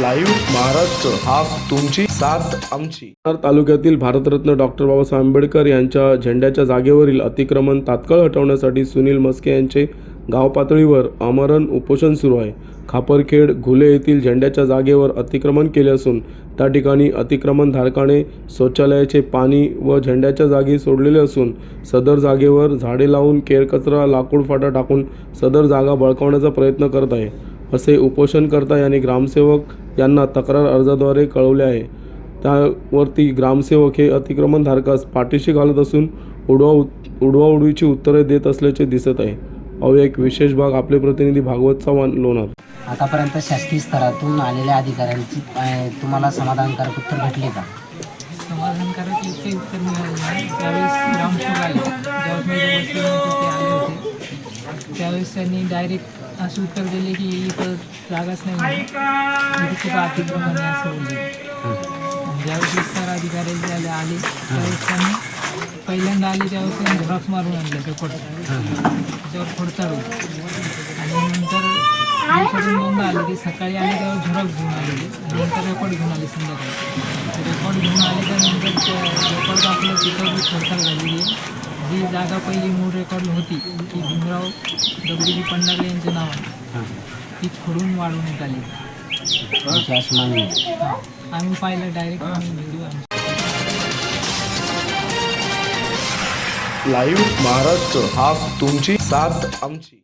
Live Maharashtra हा तुमची साथ आमची. तालुक्यातील भारतरत्न डॉक्टर बाबासाहेब आंबेडकर यांच्या झेंड्याच्या जागेवरील अतिक्रमण तात्काळ हटवण्यासाठी सुनील मस्के यांचे गाव पातळीवर आमरण उपोषण सुरू आहे. खापरखेड घुले येथील झेंड्याच्या जागेवर अतिक्रमण केले असून त्या ठिकाणी अतिक्रमणधारकाने शौचालयाचे पाणी व झेंड्याच्या जागी सोडलेले असून सदर जागेवर झाडे लावून केरकचरा लाकूड फाटा टाकून सदर जागा बळकावण्याचा प्रयत्न करत आहे. असे उपोषणकर्ता यांनी ग्रामसेवक यांना तक्रार अर्जाद्वारे कळवले आहे. त्यावरती ग्रामसेवक हे अतिक्रमणधारकास पाठीशी घालत असून उडवा उडवा उडवीची उत्तरे देत असल्याचे दिसत आहे. अहो एक विशेष भाग आपले प्रतिनिधी भागवत चव्हाण लोणार. आतापर्यंत शासकीय स्तरातून आलेल्या अधिकाऱ्यांची तुम्हाला समाधानकारक उत्तर भेटले का? समाधानकारक उत्तर मिळाले त्यावेळेस त्यावेळेस त्यांनी डायरेक्ट असं उत्तर दिले की इथं जागाच नाही इथे म्हणजे खूप आर्थिक प्रमाणे असं बोलले ज्यावेळेस सर अधिकारी आले आले त्यावेळेस त्यांनी पहिल्यांदा आले त्यावेळेस त्यांनी झेरॉक्स मारून आणले रेकॉर्ड त्याच्यावर खोडताडू आणि नंतर दिवसातून दोनदा आले ते सकाळी आले तेव्हा झेरॉक्स घेऊन आलेले आणि नंतर रेकॉर्ड घेऊन आले संध्याकाळी. रेकॉर्ड घेऊन आले त्यानंतर रेकॉर्ड आपलं तिथं खोडताड झालेली आहे. जी जागा पहिली मूळ रेकॉर्ड होती की भीमराव दगडूजी पंडारे यांचं नाव आहे. ती खोडून वाढून निघाली आम्ही पाहिलं डायरेक्ट व्हिडिओ लाईव्ह महाराष्ट्र हा तुमची साथ आमची.